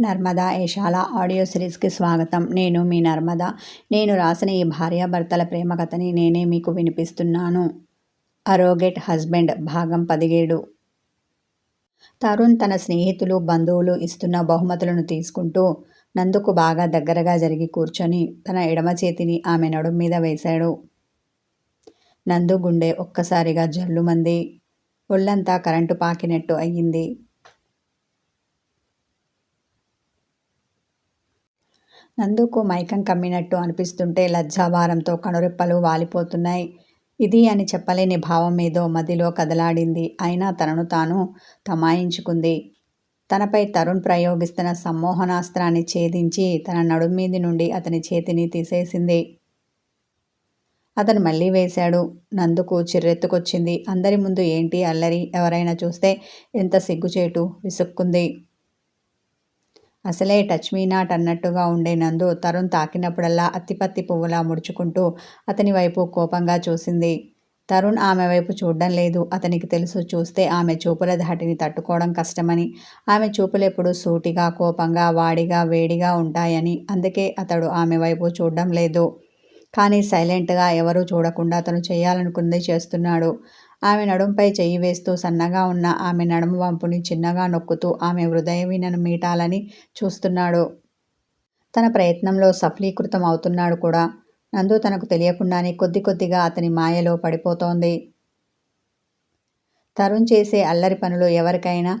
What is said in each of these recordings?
Narmada Eshala audio సిరీస్కి స్వాగతం. నేను మీ నర్మద. నేను రాసిన ఈ భార్యాభర్తల ప్రేమ కథని నేనే మీకు వినిపిస్తున్నాను. అరోగెట్ హస్బెండ్ భాగం పదిహేడు. తరుణ్ తన స్నేహితులు బంధువులు ఇస్తున్న బహుమతులను తీసుకుంటూ నందుకు బాగా దగ్గరగా జరిగి కూర్చొని తన ఎడమ చేతిని ఆమె నడుం మీద వేశాడు. నందు గుండె ఒక్కసారిగా జల్లుమంది. ఒళ్ళంతా కరెంటు పాకినట్టు అయ్యింది. నందుకు మైకం కమ్మినట్టు అనిపిస్తుంటే లజ్జాభారంతో కనురెప్పలు వాలిపోతున్నాయి. ఇది అని చెప్పలేని భావం ఏదో మదిలో కదలాడింది. అయినా తనను తాను తమాయించుకుంది. తనపై తరుణ్ ప్రయోగిస్తున్న సమ్మోహనాస్త్రాన్ని ఛేదించి తన నడుం మీది నుండి అతని చేతిని తీసేసింది. అతను మళ్ళీ వేశాడు. నందుకు చిర్రెత్తుకొచ్చింది. అందరి ముందు ఏంటి అల్లరి? ఎవరైనా చూస్తే ఎంత సిగ్గుచేటు విసుక్కుంది. అసలే టచ్ మీ నాట్ అన్నట్టుగా ఉండే నందు తరుణ్ తాకినప్పుడల్లా అత్తిపత్తి పువ్వులా ముడుచుకుంటూ అతని వైపు కోపంగా చూసింది. తరుణ్ ఆమె వైపు చూడడం లేదు. అతనికి తెలుసు చూస్తే ఆమె చూపుల ధాటిని తట్టుకోవడం కష్టమని ఆమె చూపులెప్పుడు సూటిగా కోపంగా వాడిగా వేడిగా ఉంటాయని అందుకే అతడు ఆమె వైపు చూడడం లేదు. కానీ సైలెంట్గా ఎవరూ చూడకుండా అతను చేయాలనుకుంది చేస్తున్నాడు. ఆమె నడుంపై చెయ్యి వేస్తూ సన్నగా ఉన్న ఆమె నడుము వంపుని చిన్నగా నొక్కుతూ ఆమె హృదయ వీణను మీటాలని చూస్తున్నాడు. తన ప్రయత్నంలో సఫలీకృతం అవుతున్నాడు కూడా. నందు తనకు తెలియకుండానే కొద్ది కొద్దిగా అతని మాయలో పడిపోతోంది. తరుణ్ చేసే అల్లరి పనులు ఎవరికైనా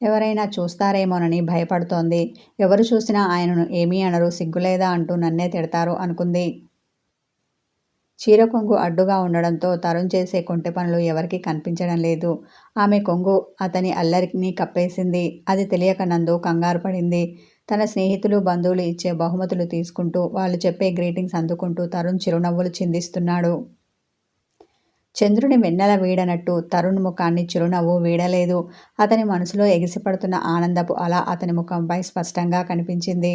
ఎవరైనా చూస్తారేమోనని భయపడుతోంది. ఎవరు చూసినా ఆయనను ఏమీ అనరు సిగ్గులేదా అంటూ నన్నే తిడతారు అనుకుంది. చీర కొంగు అడ్డుగా ఉండడంతో తరుణ్ చేసే కొంటె పనులు ఎవరికీ కనిపించడం లేదు. ఆమె కొంగు అతని అల్లరిని కప్పేసింది. అది తెలియక నందు కంగారు పడింది. తన స్నేహితులు బంధువులు ఇచ్చే బహుమతులు తీసుకుంటూ వాళ్ళు చెప్పే గ్రీటింగ్స్ అందుకుంటూ తరుణ్ చిరునవ్వులు చిందిస్తున్నాడు. చంద్రుని వెన్నెల వీడనట్టు తరుణ్ ముఖాన్ని చిరునవ్వు వీడలేదు. అతని మనసులో ఎగిసిపడుతున్న ఆనందపు అలా అతని ముఖంపై స్పష్టంగా కనిపించింది.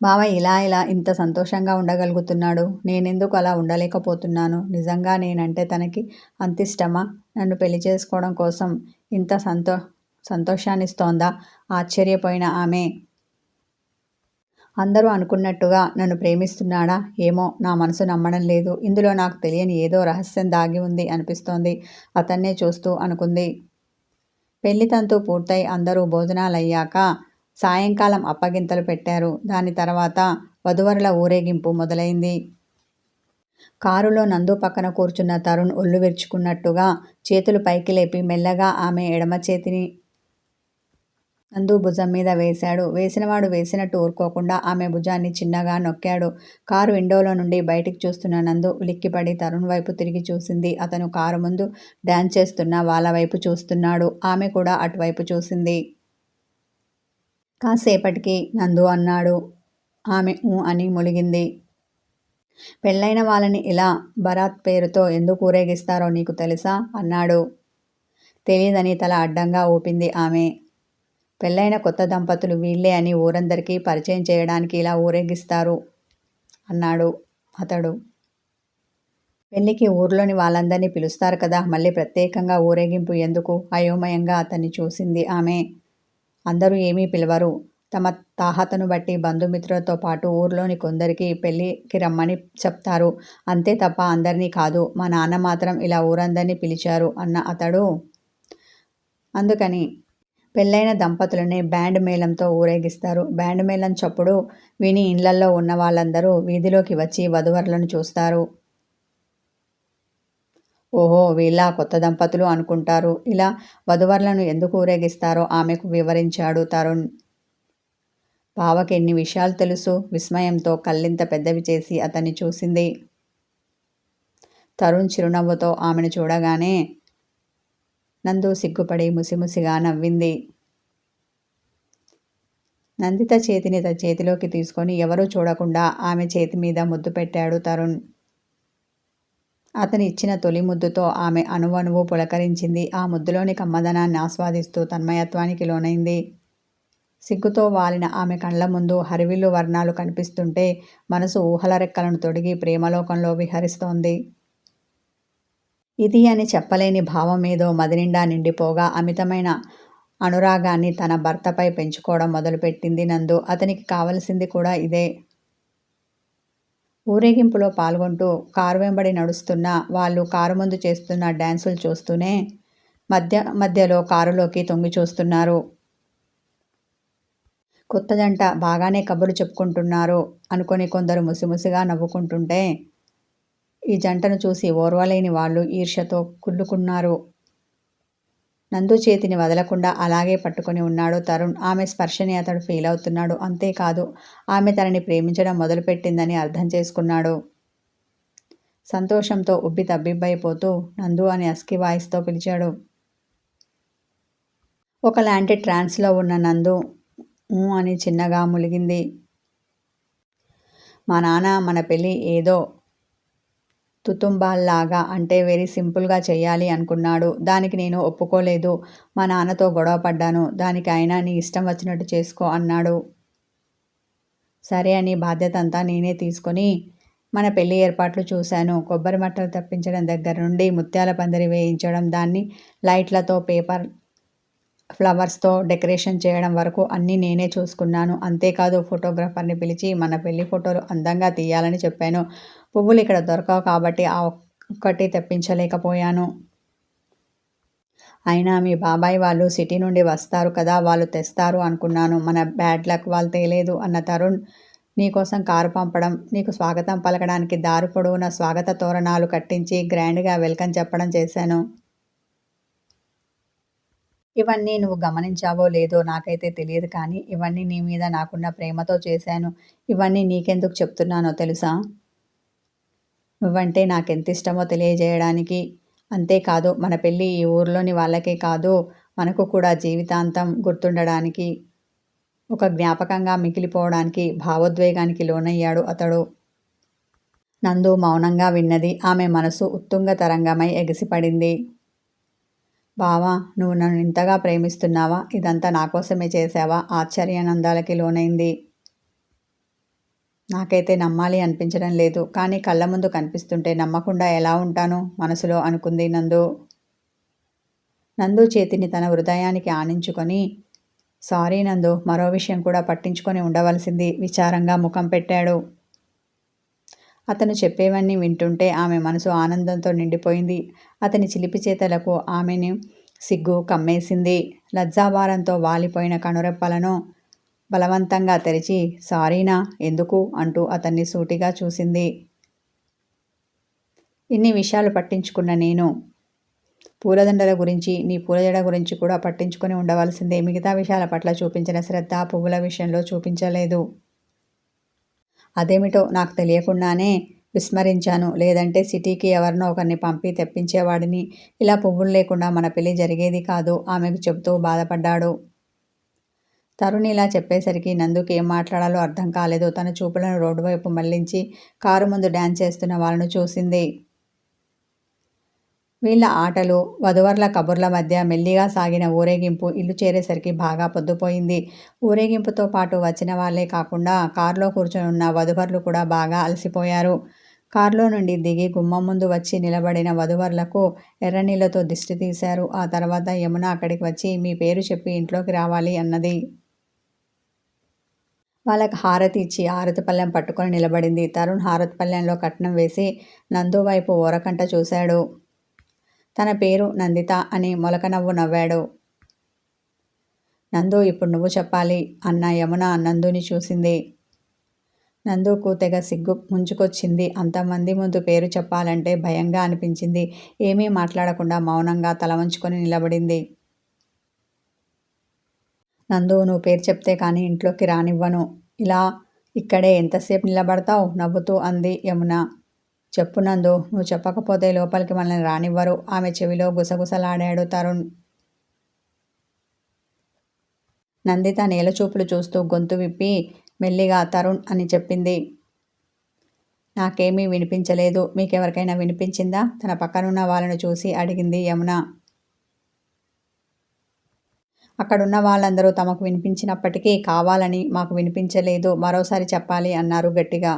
బావ ఇలా ఇలా ఇంత సంతోషంగా ఉండగలుగుతున్నాడు. నేనెందుకు అలా ఉండలేకపోతున్నాను? నిజంగా నేనంటే తనకి అంతిష్టమా నన్ను పెళ్ళి చేసుకోవడం కోసం ఇంత సంతో సంతోషాన్నిస్తోందా? ఆశ్చర్యపోయిన ఆమె. అందరూ అనుకున్నట్టుగా నన్ను ప్రేమిస్తున్నాడా? ఏమో నా మనసు నమ్మడం లేదు. ఇందులో నాకు తెలియని ఏదో రహస్యం దాగి ఉంది అనిపిస్తోంది. అతన్నే చూస్తూ అనుకుంది. పెళ్ళి తంతు పూర్తయి అందరూ భోజనాలయ్యాక సాయంకాలం అప్పగింతలు పెట్టారు. దాని తర్వాత వధువరుల ఊరేగింపు మొదలైంది. కారులో నందు పక్కన కూర్చున్న తరుణ్ ఒళ్ళు విరుచుకున్నట్టుగా చేతులు పైకి లేపి మెల్లగా ఆమె ఎడమ చేతిని నందు భుజం మీద వేశాడు. వేసినవాడు వేసినట్టు ఊరుకోకుండా ఆమె భుజాన్ని చిన్నగా నొక్కాడు. కారు విండోలో నుండి బయటికి చూస్తున్న నందు ఉలిక్కిపడి తరుణ్ వైపు తిరిగి చూసింది. అతను కారు ముందు డ్యాన్స్ చేస్తున్న వాళ్ళ వైపు చూస్తున్నాడు. ఆమె కూడా అటువైపు చూసింది. కాసేపటికి నందు అన్నాడు. ఆమె ఊ అని ములిగింది. పెళ్ళైన వాళ్ళని ఇలా భరాత్ పేరుతో ఎందుకు ఊరేగిస్తారో నీకు తెలుసా? అన్నాడు. తెలియదని తల అడ్డంగా ఊపింది ఆమె. పెళ్ళైన కొత్త దంపతులు వీళ్ళే అని ఊరందరికీ పరిచయం చేయడానికి ఇలా ఊరేగిస్తారు అన్నాడు అతడు. పెళ్ళికి ఊర్లోని వాళ్ళందరినీ పిలుస్తారు కదా మళ్ళీ ప్రత్యేకంగా ఊరేగింపు ఎందుకు? అయోమయంగా అతన్ని చూసింది ఆమె. అందరూ ఏమీ పిలవరు. తమ తాహతను బట్టి బంధుమిత్రులతో పాటు ఊర్లోని కొందరికి పెళ్ళికి రమ్మని చెప్తారు. అంతే తప్ప అందరినీ కాదు. మా నాన్న మాత్రం ఇలా ఊరందరినీ పిలిచారు అన్న అతడు. అందుకని పెళ్ళైన దంపతులని బ్యాండ్ మేళంతో ఊరేగిస్తారు. బ్యాండ్ మేళం చప్పుడు విని ఇండ్లల్లో ఉన్న వాళ్ళందరూ వీధిలోకి వచ్చి వధువరులను చూస్తారు. ఓహో వీళ్ళ కొత్త దంపతులు అనుకుంటారు. ఇలా వధువర్లను ఎందుకు ఊరేగిస్తారో ఆమెకు వివరించాడు తరుణ్. పావకి ఎన్ని విషయాలు తెలుసు? విస్మయంతో కళ్ళింత పెద్దవి చేసి అతన్ని చూసింది. తరుణ్ చిరునవ్వుతో ఆమెను చూడగానే నందు సిగ్గుపడి ముసిముసిగా నవ్వింది. నందిత చేతిని తన చేతిలోకి తీసుకొని ఎవరూ చూడకుండా ఆమె చేతి మీద ముద్దు పెట్టాడు తరుణ్. అతని ఇచ్చిన తొలి ముద్దుతో ఆమె అణువణువు పులకరించింది. ఆ ముద్దులోని కమ్మదనాన్ని ఆస్వాదిస్తూ తన్మయత్వానికి లోనైంది. సిగ్గుతో వాలిన ఆమె కళ్ళ ముందు హరివిల్లు వర్ణాలు కనిపిస్తుంటే మనసు ఊహల రెక్కలను తొడిగి ప్రేమలోకంలో విహరిస్తోంది. ఇది అని చెప్పలేని భావం ఏదో మదినిండా నిండిపోగా అమితమైన అనురాగాన్ని తన భర్తపై పెంచుకోవడం మొదలుపెట్టింది నందు. అతనికి కావలసింది కూడా ఇదే. ఊరేగింపులో పాల్గొంటూ కారు వెంబడి నడుస్తున్న వాళ్ళు కారు ముందు చేస్తున్న డ్యాన్సులు చూస్తూనే మధ్య మధ్యలో కారులోకి తొంగి చూస్తున్నారు. కొత్త జంట బాగానే కబుర్లు చెప్పుకుంటున్నారు అనుకొని కొందరు ముసిముసిగా నవ్వుకుంటుంటే ఈ జంటను చూసి ఓర్వలేని వాళ్ళు ఈర్ష్యతో కుళ్ళుకున్నారు. నందు చేతిని వదలకుండా అలాగే పట్టుకొని ఉన్నాడు తరుణ్. ఆమె స్పర్శని అతడు ఫీల్ అవుతున్నాడు. అంతేకాదు ఆమె తనని ప్రేమించడం మొదలుపెట్టిందని అర్థం చేసుకున్నాడు. సంతోషంతో ఉబ్బి తబ్బిబ్బైపోతూ నందు అని అస్కి వాయిస్తో పిలిచాడు. ఒకలాంటి ట్రాన్స్లో ఉన్న నందు అని చిన్నగా ములిగింది. మా నాన్న మన పెళ్ళి ఏదో తుతుంబాల్లాగా అంటే వెరీ సింపుల్గా చేయాలి అనుకున్నాడు. దానికి నేను ఒప్పుకోలేదు. మా నాన్నతో గొడవ పడ్డాను. దానికి అయినా నీ ఇష్టం వచ్చినట్టు చేసుకో అన్నాడు. సరే అని బాధ్యత అంతా నేనే తీసుకొని మన పెళ్ళి ఏర్పాట్లు చూశాను. కొబ్బరి మట్టలు తప్పించడం దగ్గర నుండి ముత్యాల పందిరి వేయించడం దాన్ని లైట్లతో పేపర్ ఫ్లవర్స్తో డెకరేషన్ చేయడం వరకు అన్నీ నేనే చూసుకున్నాను. అంతేకాదు ఫోటోగ్రాఫర్ని పిలిచి మన పెళ్ళి ఫోటోలు అందంగా తీయాలని చెప్పాను. పువ్వులు ఇక్కడ దొరకవు కాబట్టి ఆ ఒక్కటి తెప్పించలేకపోయాను. అయినా మీ బాబాయ్ వాళ్ళు సిటీ నుండి వస్తారు కదా వాళ్ళు తెస్తారు అనుకున్నాను. మన బ్యాడ్ లక్ వాళ్ళు తేలేదు అన్న తరుణ్ నీకోసం కారు పంపడం నీకు స్వాగతం పలకడానికి దారి పొడవున స్వాగత తోరణాలు కట్టించి గ్రాండ్గా వెల్కమ్ చెప్పడం చేశాను. ఇవన్నీ నువ్వు గమనించావో లేదో నాకైతే తెలియదు కానీ ఇవన్నీ నీ మీద నాకున్న ప్రేమతో చేశాను. ఇవన్నీ నీకెందుకు చెప్తున్నానో తెలుసా? నువ్వంటే నాకెంత ఇష్టమో తెలియజేయడానికి అంతేకాదు మన పెళ్ళి ఈ ఊర్లోని వాళ్ళకే కాదు మనకు కూడా జీవితాంతం గుర్తుండడానికి ఒక జ్ఞాపకంగా మిగిలిపోవడానికి భావోద్వేగానికి లోనయ్యాడు అతడు. నందు మౌనంగా విన్నది. ఆమె మనసు ఉత్తుంగ తరంగమై ఎగిసిపడింది. బావా నువ్వు నన్ను ఇంతగా ప్రేమిస్తున్నావా? ఇదంతా నా కోసమే చేసావా ఆశ్చర్యానందాలకి లోనైంది. నాకైతే నమ్మాలి అనిపించడం లేదు. కానీ కళ్ళ ముందు కనిపిస్తుంటే నమ్మకుండా ఎలా ఉంటాను? మనసులో అనుకుంది నందు. నందు చేతిని తన హృదయానికి ఆనించుకొని సారీ నందు మరో విషయం కూడా పట్టించుకొని ఉండవలసింది విచారంగా ముఖం పెట్టాడు. అతను చెప్పేవన్నీ వింటుంటే ఆమె మనసు ఆనందంతో నిండిపోయింది. అతని చిలిపి చేతలకు ఆమెని సిగ్గు కమ్మేసింది. లజ్జాభారంతో వాలిపోయిన కనురెప్పలను బలవంతంగా తెరిచి సారీనా ఎందుకు అంటూ అతన్ని సూటిగా చూసింది. ఇన్ని విషయాలు పట్టించుకున్న నేను పూలదండల గురించి నీ పూలజడ గురించి కూడా పట్టించుకొని ఉండవలసిందే. మిగతా విషయాల పట్ల చూపించిన శ్రద్ధ పువ్వుల విషయంలో చూపించలేదు. అదేమిటో నాకు తెలియకుండానే విస్మరించాను. లేదంటే సిటీకి ఎవరినో ఒకరిని పంపి తెప్పించేవాడిని. ఇలా పువ్వులు లేకుండా మన పెళ్ళి జరిగేది కాదు. ఆమెకు చెబుతూ బాధపడ్డాడు. తరుణ్ ఇలా చెప్పేసరికి నందుకు ఏం మాట్లాడాలో అర్థం కాలేదు. తన చూపులను రోడ్డు వైపు మళ్ళించి కారు ముందు డ్యాన్స్ చేస్తున్న వాళ్ళను చూసింది. వీళ్ళ ఆటలు వధువర్ల కబుర్ల మధ్య మెల్లిగా సాగిన ఊరేగింపు ఇల్లు చేరేసరికి బాగా పొద్దుపోయింది. ఊరేగింపుతో పాటు వచ్చిన వాళ్ళే కాకుండా కారులో కూర్చొని ఉన్న వధువర్లు కూడా బాగా అలసిపోయారు. కారులో నుండి దిగి గుమ్మం ముందు వచ్చి నిలబడిన వధువర్లకు ఎర్రనీళ్ళతో దిష్టి తీశారు. ఆ తర్వాత యమున అక్కడికి వచ్చి మీ పేరు చెప్పి ఇంట్లోకి రావాలి అన్నది. వాళ్ళకి హారతి ఇచ్చి హారతి పళ్ళెం పట్టుకొని నిలబడింది. తరుణ్ హారతి పళ్ళెంలో కట్నం వేసి నందు వైపు ఓరకంట చూశాడు. తన పేరు నందిత అని మొలక నవ్వు నవ్వాడు. నందు ఇప్పుడు నువ్వు చెప్పాలి అన్న యమున నందుని చూసింది. నందుకు తెగ సిగ్గు ముంచుకొచ్చింది. అంతమంది ముందు పేరు చెప్పాలంటే భయంగా అనిపించింది. ఏమీ మాట్లాడకుండా మౌనంగా తల వంచుకొని నిలబడింది. నందు నువ్వు పేరు చెప్తే కానీ ఇంట్లోకి రానివ్వను. ఇలా ఇక్కడే ఎంతసేపు నిలబడతావు? నవ్వుతూ అంది యమున. చెప్పునందు నువ్వు చెప్పకపోతే లోపలికి మనల్ని రానివ్వరు. ఆమె చెవిలో గుసగుసలాడాడు తరుణ్. నందిత నేలచూపులు చూస్తూ గొంతు విప్పి మెల్లిగా తరుణ్ అని చెప్పింది. నాకేమీ వినిపించలేదు. మీకెవరికైనా వినిపించిందా? తన పక్కనున్న వాళ్ళను చూసి అడిగింది యమున. అక్కడున్న వాళ్ళందరూ తమకు వినిపించినప్పటికీ కావాలని మాకు వినిపించలేదు. మరోసారి చెప్పాలి అన్నారు గట్టిగా.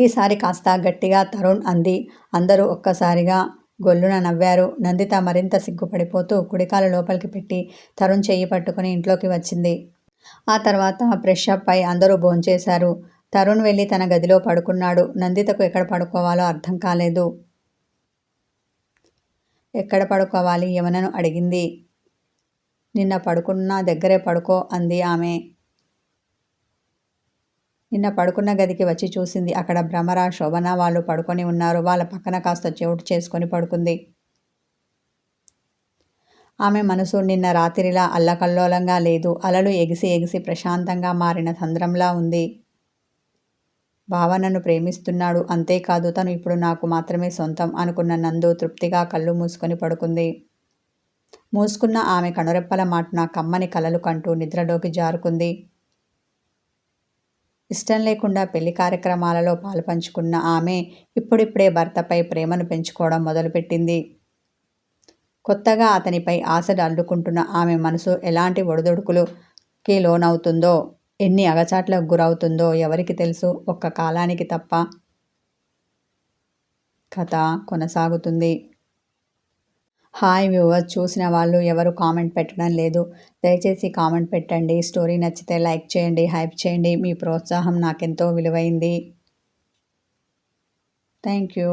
ఈసారి కాస్త గట్టిగా తరుణ్ అంది. అందరూ ఒక్కసారిగా గొల్లున నవ్వారు. నందిత మరింత సిగ్గుపడిపోతూ కుడికాలు లోపలికి పెట్టి తరుణ్ చెయ్యి పట్టుకుని ఇంట్లోకి వచ్చింది. ఆ తర్వాత ఫ్రెష్ అప్ అయి అందరూ భోంచేశారు. తరుణ్ వెళ్ళి తన గదిలో పడుకున్నాడు. నందితకు ఎక్కడ పడుకోవాలో అర్థం కాలేదు. ఎక్కడ పడుకోవాలి? యమనను అడిగింది. నిన్న పడుకున్న దగ్గరే పడుకో అంది ఆమె. నిన్న పడుకున్న గదికి వచ్చి చూసింది. అక్కడ భ్రమర శోభన వాళ్ళు పడుకొని ఉన్నారు. వాళ్ళ పక్కన కాస్త చెవుటు చేసుకొని పడుకుంది. ఆమె మనసు నిన్న రాత్రిలా అల్లకల్లోలంగా లేదు. అలలు ఎగిసి ఎగిసి ప్రశాంతంగా మారిన సంద్రంలా ఉంది. బావ నన్ను ప్రేమిస్తున్నాడు. అంతేకాదు తను ఇప్పుడు నాకు మాత్రమే సొంతం అనుకున్న నందు తృప్తిగా కళ్ళు మూసుకొని పడుకుంది. మూసుకున్న ఆమె కనురెప్పల మాటున కమ్మని కలలు కంటూ నిద్రలోకి జారుకుంది. ఇష్టం లేకుండా పెళ్ళి కార్యక్రమాలలో పాలుపంచుకున్న ఆమె ఇప్పుడిప్పుడే భర్తపై ప్రేమను పెంచుకోవడం మొదలుపెట్టింది. కొత్తగా అతనిపై ఆశలు అల్లుకుంటున్న ఆమె మనసు ఎలాంటి ఒడిదుడుకులుకి లోనవుతుందో ఎన్ని అగచాట్లకు గురవుతుందో ఎవరికి తెలుసు. ఒక్క కాలానికి తప్ప కథ కొనసాగుతుంది. హాయ్ వ్యూవర్ చూసిన వాళ్ళు ఎవరు కామెంట్ పెట్టడం లేదు. దయచేసి కామెంట్ పెట్టండి. స్టోరీ నచ్చితే లైక్ చేయండి హైప్ చేయండి. మీ ప్రోత్సాహం నాకెంతో విలువైంది. Thank you.